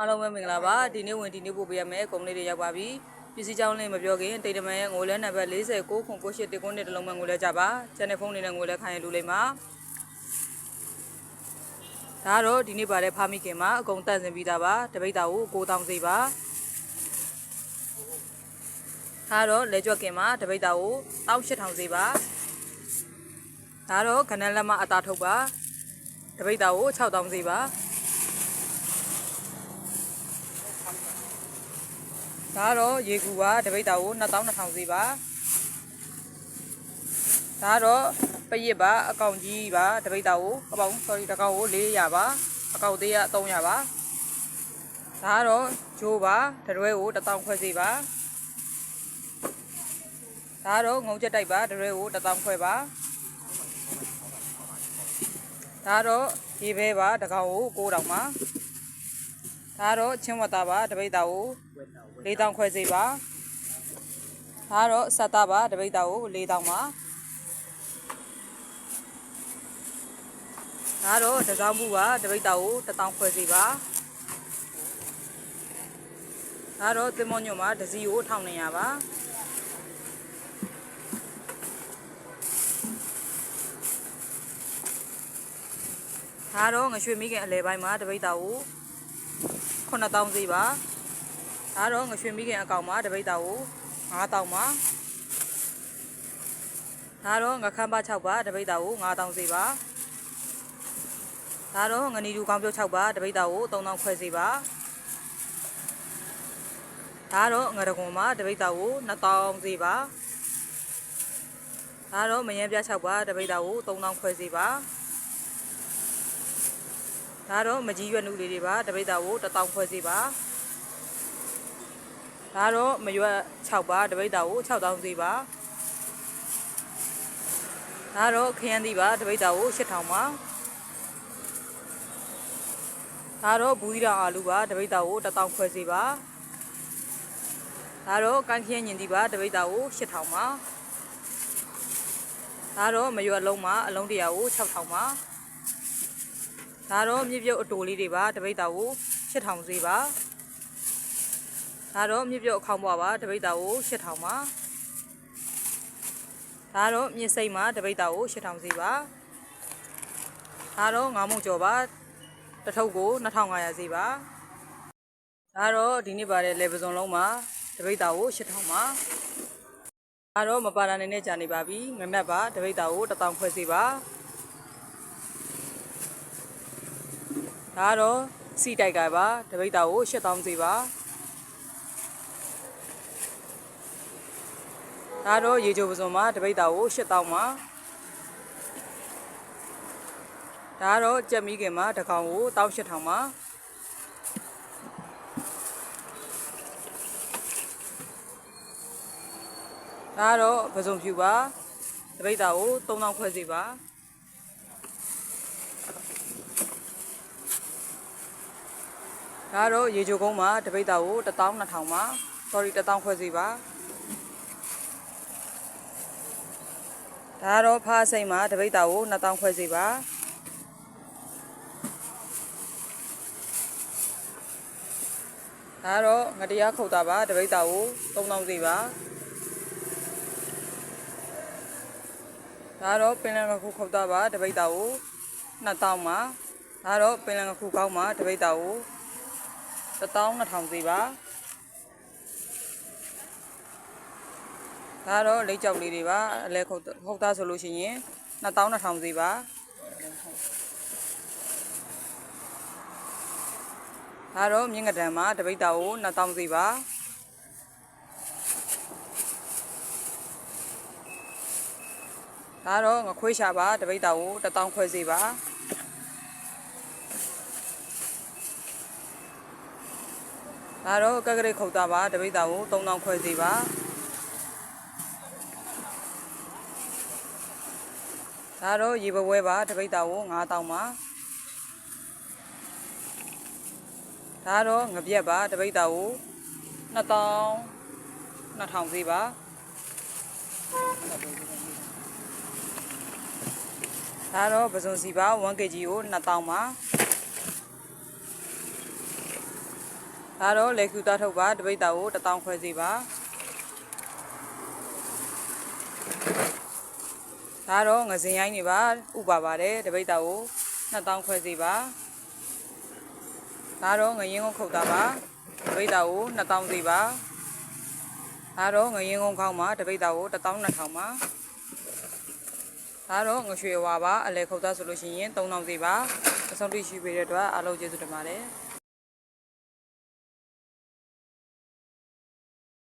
အားလုံးပဲမင်္ဂလာပါဒီနေ့ဝင်ဒီနေ့ပို့ပေးရမယ်ကုမ္ပဏီတွေရောက်ပါပြီပစ္စည်းကြောင်းလေးမပြောခင်တိတ်တမန်ရဲ့ငိုလဲနံပါတ်49ခု98တကုန်းနဲ့တလုံးမှငိုလဲကြပါချန်နယ်ဖုန်းလေးနဲ့ငိုလဲခိုင်းရလူလေးမှာဒါတော့ဒီနေ့ပါတဲ့ဖာမိခင်မှာအကုန်တန့်စင်ပြီးသားပါတပိတ်တာကို9000စီပါဒါတော့လဲကြွက်ခင်မှာတပိတ်တာကို18000စီပါဒါတော့ခဏလက်မအတာထုတ်ပါတပိတ်တာကို6000စီပါ ဒါကတော့ရေကူပါတပိတ်တာကို2200စီပါဒါကတော့ပရစ်ပါအကောင်ကြီးပါတပိတ်တာကိုအပေါင်း sorry တစ်ကောင်ကို400ပါအကောင်သေးရ300ပါဒါကတော့ဂျိုးပါတရွဲကို1000ခွဲစီပါဒါကတော့ငုံချက်တိုက်ပါတရွဲကို1000ခွဲပါဒါကတော့ရေဘဲပါတစ်ကောင်ကို9000ပါ ဒါကတော့ချင်းဝတ်သားပါတပိတ်တာကို၄တောင်ခွဲစေပါဒါကတော့ဆက်သားပါတပိတ်တာကို၄တောင်ပါဒါတော့တစောင်းမှုပါတပိတ်တာကို၁တောင်ခွဲစေပါဒါတော့တင်မောညွန့်မှာဒစီကို1900ပါဒါတော့ငရွှေမိခင်အလဲပိုင်းမှာတပိတ်တာကို 9000စေပါဒါတော့ငရွှေမိခင်အကောင်မှာတပိတ်တာကို9000ပါဒါတော့ငခမ်းပါ6ပါတပိတ်တာကို9000စေပါဒါတော့ငနီတူကောင်းပြုတ်6ပါတပိတ်တာကို3000ခွဲစေပါဒါတော့ငရကွန်မှာတပိတ်တာကို2000စေပါဒါတော့မယန်းပြ6ပါတပိတ်တာကို3000ခွဲစေပါ ဒါတော့မကြီးရွက်နုလေးတွေပါတပိတ်တာကို1000ခွဲစေပါဒါတော့မရွက်6ပါတပိတ်တာကို6000စီပါဒါတော့ခရမ်းသီးပါတပိတ်တာကို8000ပါဒါတော့ဘူးသီးတောင်အာလူပါတပိတ်တာကို1000ခွဲစီပါဒါတော့ကန်းခရမ်းညင်သီးပါတပိတ်တာကို8000ပါဒါတော့မရွက်လုံးပါအလုံးတရာကို6000ပါ ဒါတော့မြစ်ပြုတ်အတိုလေးတွေပါတပိတ်တာကို8000စီပါဒါတော့မြစ်ပြုတ်အခေါင်ပွားပါတပိတ်တာကို8000ပါဒါတော့မြစ်စိမ့်မှာတပိတ်တာကို8000စီပါဒါတော့ငါးမုံကျော်ပါတစ်ထုပ်ကို2500စီပါဒါတော့ဒီနေ့ပါတဲ့လေပစုံလုံးမှာတပိတ်တာကို8000ပါဒါတော့မပါတာနေနဲ့ကြာနေပါပြီငနက်ပါတပိတ်တာကို1000ခွဲစီပါ ဒါတော့စီတိုက်ကပါတပိတ်တာကို8000စီပါဒါတော့ရေချိုပစုံမှာတပိတ်တာကို8000ပါဒါတော့ကြက်မီးခင်မှာတစ်ကောင်ကို18000ပါဒါတော့ပစုံဖြူပါတပိတ်တာကို3000ခွဲစီပါ ဒါတော့ရေချိုကုန်းမှာတပိတ်တာကို12000ပါ sorry 1000ခွဲစီပါဒါကတော့ဖားစိတ်မှာတပိတ်တာကို2000ခွဲစီပါဒါတော့ငတရားခုတ်တာပါတပိတ်တာကို3000စီပါဒါတော့ပင်လယ်ငခုခုတ်တာပါတပိတ်တာကို2000ပါဒါတော့ပင်လယ်ငခုကောင်းပါတပိတ်တာကို 12000စီပါဒါတော့လိတ်ကြောက်လေးတွေပါအလဲခုတ်ခုတ်သားဆိုလို့ရှိရင်2200စီပါဒါတော့မြင့်ကတံမှာတပိတ်တာကို2000စီပါဒါတော့ငခွေးရှာပါတပိတ်တာကို1000ခွဲစီပါ ဒါတော့ကက်ကရိတ်ခုတ်သားပါတပိတ်တာကို3000ခွဲစီပါဒါတော့ရေဘဝဲပါတပိတ်တာကို9000ပါဒါတော့ငပြက်ပါတပိတ်တာကို2000 2000စီပါဒါတော့ပစုံစီပါ 1kg ကို2000ပါ ဒါတော့လေကျူသားထုတ်ပါတပိတ်တာကို1000ခွဲစီပါဒါတော့ငစင်ရိုင်းနေပါဥပါပါတယ်တပိတ်တာကို2000ခွဲစီပါဒါတော့ငရင်ကုန်းခုတ်တာပါတပိတ်တာကို2000စီပါဒါတော့ငရင်ကုန်းခေါင်းမှာတပိတ်တာကို12000ပါဒါတော့ငရွှေဝါပါအလဲခုတ်သားဆိုလို့ရှိရင်3000စီပါအဆုံးတိရှိပေးတဲ့အတွက်အားလုံးကျေးဇူးတင်ပါတယ်